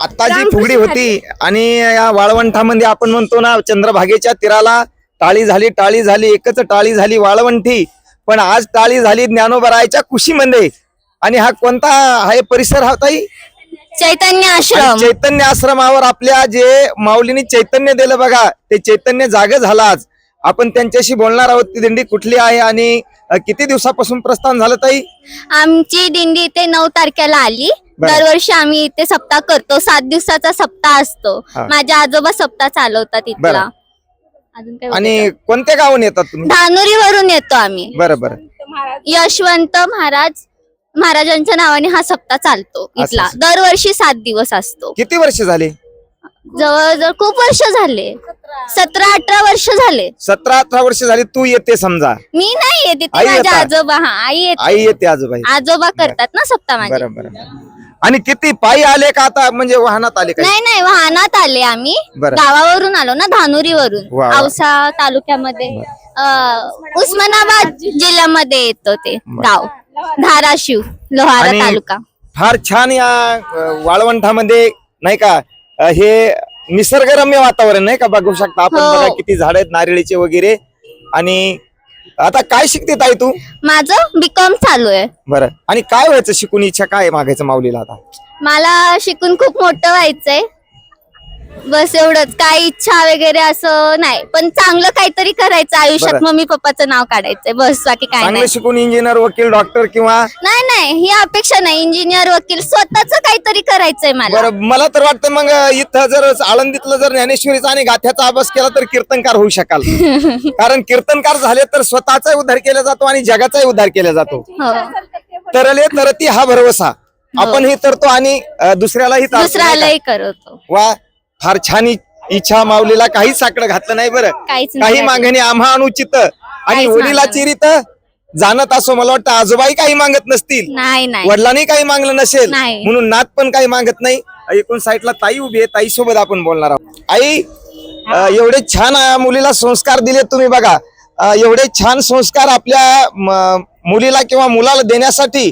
आता जी फुगडी होती आणि या वाळवंठामध्ये आपण म्हणतो ना चंद्रभागेच्या तीराला टाळी झाली टाळी झाली एकच टाळी झाली वाळवंठी. पण आज टाळी झाली ज्ञानोबरायच्या कुशीमध्ये. आणि हा कोणता हा परिसर हा ताई? चैतन्य आश्रम. चैतन्य आश्रमावर आपल्या जे माऊलींनी चैतन्य दिलं बघा ते चैतन्य जाग झालं आज. आपण त्यांच्याशी बोलणार आहोत. ती दिंडी कुठली आहे आणि किती दिवसापासून प्रस्थान झालं ताई? आमची दिंडी इथे नऊ तारखेला आली. दरवर्षी आम्ही इथे सप्ताह करतो. सात दिवसाचा सप्ताह असतो. हा. माझे आजोबा सप्ताह चालवतात इथला. आणि कोणत्या गावून येतात तुम्ही? धानुरी वरून येतो आम्ही. बरं बरं. यशवंत महाराज महाराजांच्या नावाने हा सप्ताह चालतो इथला. दरवर्षी सात दिवस असतो. किती वर्ष झाली? जवळजवळ खूप वर्ष झाले. सतरा. अठरा वर्ष झाले. सतरा अठरा वर्ष झाली तू येते समजा. मी नाही येते ते आई माझे येतात. आजोबा हा आई येते. आई येते आजोबाई आजोबा करतात ना सप्ताह माझे. बरं बरं आणि किती पायी आले का आता म्हणजे वाहनात आले काय नाही नाही वाहनात आले आम्ही. बरं. गावावरून आलो ना धानुरीवरून. वा, वा. औसा तालुक्यामध्ये. अं, उस्मानाबाद जिल्ह्यामध्ये येतो ते गाव. धाराशिव लोहारा आणि- तालुका. फार छान या अ, वाळवंठामध्ये नाही का हे निसर्गरम्य वातावरण नाही का? बघू शकता. आपण हो. बघा किती झाड आहेत नारळीचे वगैरे. आणि आता काय शिकते ताई तू? माझं बीकॉम चालू आहे. बरं. आणि काय व्हायचं? शिकून इच्छा काय आहे मागायचं माऊलीला आता? मला शिकून खूप मोठं व्हायचंय. बस एवढंच. काय इच्छा वगैरे असं नाही. पण चांगलं काहीतरी करायचं. आयुष्यात बरं. मम्मी पप्पाचं नाव काढायचंय. बस बाकी काय चांगलं नाही. शिकून इंजिनियर वकील डॉक्टर किंवा नाही नाही. ही अपेक्षा नाही. इंजिनियर वकील स्वतःच काहीतरी करायचंय मला. बरं मला तर वाटतं मग इथं जर आळंदीतलं जर ज्ञानेश्वरीचा आणि गाथ्याचा अभ्यास केला तर कीर्तनकार होऊ शकाल. कारण कीर्तनकार झाले तर स्वतःचाही उद्धार केला जातो आणि जगाचाही उद्धार केला जातो. हो. तरले तरती हा भरवसा. आपण ही तरतो आणि अ, दुसऱ्यालाही तारतो, नाही का? दुसऱ्यालाही करतो. वा. फार छान इच्छा माऊलीला काहीच साकडं घातलं नाही बरं. काही. मागणी आम्हा अनुचित. आणि वडिला. चिरित जाणत असो मला वाटतं आजोबाई काही मागत नसतील. नाही नाही. वडिलांनी काही मागलं नसेल. म्हणून नात पण काही मागत नाही. एकूण साईडला ताई उभी आहे. ताई सोबत आपण बोलणार आहोत. आई एवढे छान मुलीला संस्कार दिले तुम्ही बघा. एवढे छान संस्कार आपल्या मुलीला किंवा मुलाला देण्यासाठी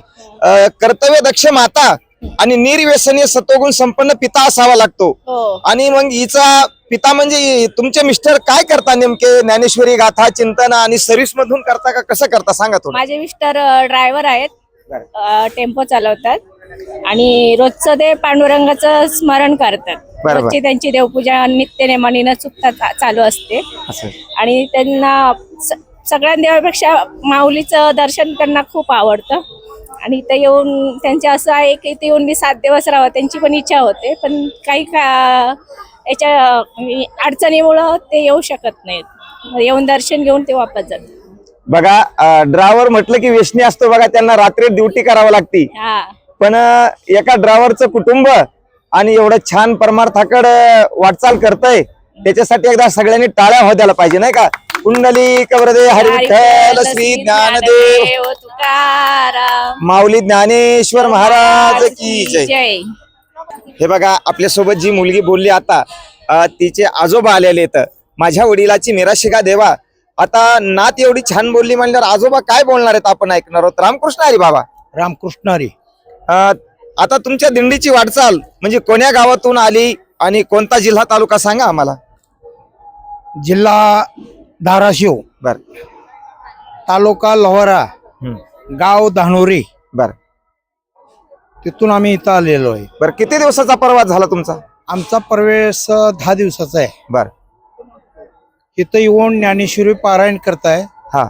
कर्तव्य दक्ष माता आणि निर्व्यसनीय सत्वगुण संपन्न पिता असावा लागतो. आणि मग हिचा पिता म्हणजे हि- तुमचे मिस्टर काय करता नेमके? ज्ञानेश्वरी गाथा चिंतन आणि सर्व्हिस मधून करता का? कसं करता? सांगा थोडं. माझे मिस्टर ड्रायव्हर आहेत. टेम्पो चालवतात. आणि रोजचं ते पांडुरंगाचं स्मरण करतात. रोजची त्यांची देवपूजा नित्यनेमाने न चुकता चालू असते. असं. आणि त्यांना सगळ्या देवापेक्षा माऊलीचं दर्शन त्यांना खूप आवडतं. आणि इथं येऊन त्यांचे असं आहे की इथे येऊन मी सात दिवस राहावं त्यांची पण इच्छा होते पण काही का याच्या म्हणजे अडचणीमुळं ते येऊ शकत नाहीत. येऊन दर्शन घेऊन ते वापस जातात. बघा ड्रायव्हर म्हटलं की व्यसनी असतो बघा त्यांना रात्री ड्युटी करावी लागती. हा. पण एका ड्रायव्हरचं कुटुंब आणि एवढं छान परमार्थाकडे वाटचाल करतय त्याच्यासाठी एकदा सगळ्यांनी टाळ्या हो द्यायला पाहिजे नाही का? कुंडली कवरदे हरी विठ्ठल श्री ज्ञानदेव. तुकाराम. माऊली ज्ञानेश्वर महाराज की जय. हे बघा आपल्यासोबत जी मुलगी बोलली आता तिचे आजोबा आलेले आहेत. माझ्या वडिलाची निराशिका देवा? आता नात एवढी छान बोलली म्हणल्यावर आजोबा काय बोलणार आहेत आपण ऐकणार आहोत? रामकृष्ण हरी बाबा. रामकृष्ण हरी. आता तुमच्या दिंडीची वाटचाल म्हणजे कोण्या गावातून आली आणि कोणता जिल्हा तालुका सांगा आम्हाला? जिल्हा धाराशिव. बर. तालुका लोहारा. गाव धानोरी. बर. तिथून आम्ही इथं आलेलो आहे. बर किती दिवसाचा प्रवास झाला तुमचा? आमचा प्रवेश अ, दहा दिवसाचा आहे. बर. इथं येऊन ज्ञानेश्वरी पारायण करताय. हा.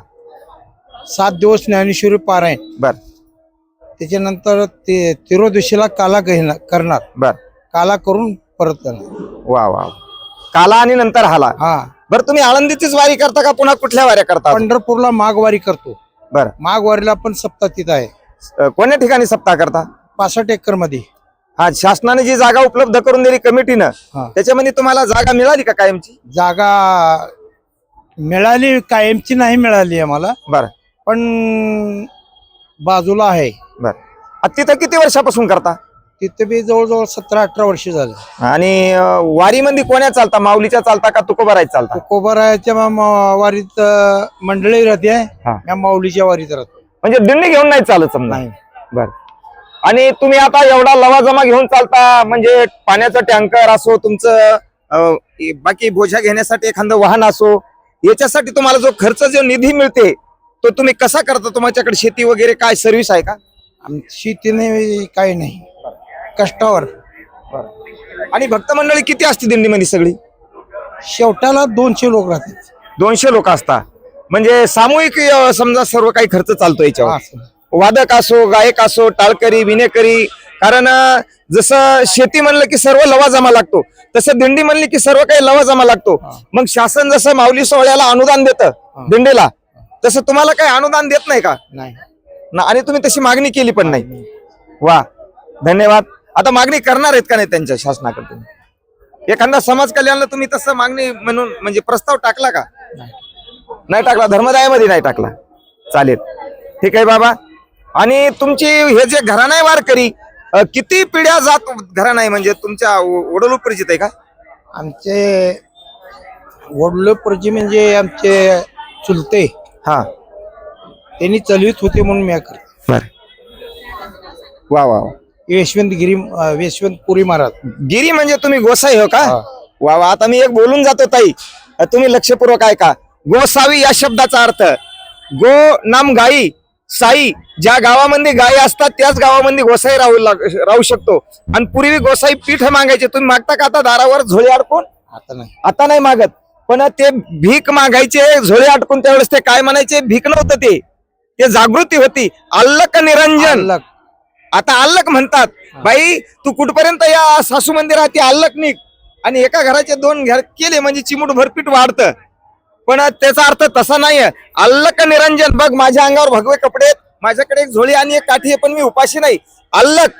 सात दिवस ज्ञानेश्वरी पारायण. बर. त्याच्यानंतर ते तिरोदशीला काला घेणार करणार. बर. काला करून परत वा वा. काला आणि नंतर हाला. हा. बर तुम्ही आळंदीचीच वारी करता का? पुन्हा कुठल्या वाऱ्या करता? पंढरपूरला माघवारी करतो. बर. माघवारीला पण सप्ताह तिथं आहे. अ, कोण्या ठिकाणी सप्ताह करता? पासष्ट एकरमध्ये हा शासनाने जी जागा उपलब्ध करून दिली कमिटीनं हा. त्याच्यामध्ये तुम्हाला जागा मिळाली का कायमची? जागा मिळाली कायमची नाही मिळाली आम्हाला. बर. पण बाजूला आहे. बर. आ, तिथं किती वर्षापासून करता? तिथे बी जवळजवळ सतरा अठरा वर्ष झाले. आणि अ, वारीमध्ये कोण्या चालता? माऊलीच्या चालता का तुकोबारायच्या चालता कोबराच्या वारीत अं, मंडळी राहते. हा. या माऊलीच्या वारीत राहतो. म्हणजे दिंडी घेऊन नाही चालत समजा? नाही. बर. आणि तुम्ही आता एवढा लवाजमा घेऊन चालता म्हणजे पाण्याचं टँकर असो तुमचं अं, बाकी बोझा घेण्यासाठी एखादं वाहन असो याच्यासाठी तुम्हाला जो खर्च जो निधी मिळते तो तुम्ही कसा करता? तुमच्याकडे शेती वगैरे काय सर्व्हिस आहे का? आमची शेतीने काही नाही. कष्टावर. आणि भक्त मंडळी किती असते दिंडीमध्ये सगळी? शेवटाला दोनशे लोक राहतात. दोनशे लोक असतात म्हणजे सामूहिक अं, समजा सर्व काही खर्च चालतो याच्यावर. वादक असो गायक असो टाळकरी विनेकरी कारण अं, जसं शेती म्हणलं की सर्व लवाजमा लागतो तसं दिंडी म्हणली की सर्व काही लवाजमा लागतो. मग शासन जसं माऊली सोहळ्याला अनुदान देतं दिंडीला तसं तुम्हाला काही अनुदान देत नाही का? नाही. ना आणि तुम्ही तशी मागणी केली पण नाही. वा. धन्यवाद. आता मागणी करणार आहेत का नाही त्यांच्या शासनाकडे तुम्ही एखादा समाज कल्याणला तुम्ही तसं मागणी म्हणून म्हणजे प्रस्ताव टाकला का? नाही टाकला धर्मदायामध्ये नाही टाकला. चालेल. ठीक आहे बाबा. आणि तुमची हे जे घराणा वारकरी किती पिढ्या जात घराणा आहे? म्हणजे तुमच्या वडोल परिचित आहे का? आमचे वडलोपरजी म्हणजे आमचे चुलते. हा. त्यांनी चलवित होते म्हणून मी करतो. बर. वा वा वा. यशवंत गिरी अं, यशवंत पुरी महाराज. गिरी म्हणजे तुम्ही गोसाई हो का. वा वा आता मी एक बोलून जातो ताई. अ, तुम्ही लक्षपूर्वक ऐका. गोसावी या शब्दाचा अर्थ गो नाम गाई साई ज्या गावामध्ये गायी असतात त्याच गावामध्ये गोसाई राहू लाग- राहू शकतो. आणि पूर्वी गोसाई पीठ मागायचे. तुम्ही मागता का आता दारावर झोळे अडकून? आता नाही. आता नाही मागत. पण ते भीक मागायचे झोळे अडकून त्यावेळेस ते काय म्हणायचे? भीक नव्हतं ते. ते जागृती होती. अल्लक निरंजन. अल्लक. आता अल्लक म्हणतात बाई तू कुठपर्यंत या सासू मंदिरात ती अल्लक निघ. आणि एका घराचे दोन घर केले म्हणजे चिमूट भरपीट वाढतं. पण त्याचा अर्थ तसा नाहीये. अल्लक निरंजन बघ माझ्या अंगावर भगवे कपडे आहेत माझ्याकडे एक झोळी आणि एक काठी आहे पण मी उपाशी नाही. अल्लक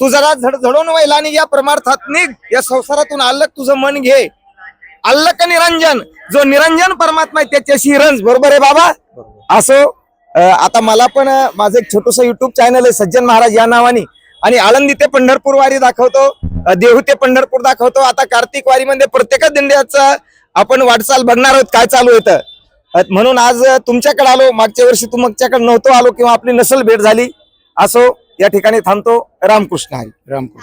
तू जरा झड झडून व्हायला आणि या परमार्थात निघ. या संसारातून अल्लक तुझं मन घे. अल्लक निरंजन जो निरंजन परमात्मा आहे त्याच्याशी रंज. बरोबर आहे बाबा? असो आता मला पण माझं एक छोटस युट्यूब चॅनल आहे सज्जन महाराज या नावाने. आणि आळंदी ते पंढरपूर वारी दाखवतो देहू ते पंढरपूर दाखवतो. आता कार्तिक वारीमध्ये प्रत्येक दिंड्याचं आपण वाटचाल बघणार आहोत काय चालू येतं म्हणून आज तुमच्याकडे आलो. मागच्या वर्षी तुमच्याकडे नव्हतो आलो किंवा आपली नसल भेट झाली. असो या ठिकाणी थांबतो. रामकृष्ण हरी. रामकृष्ण.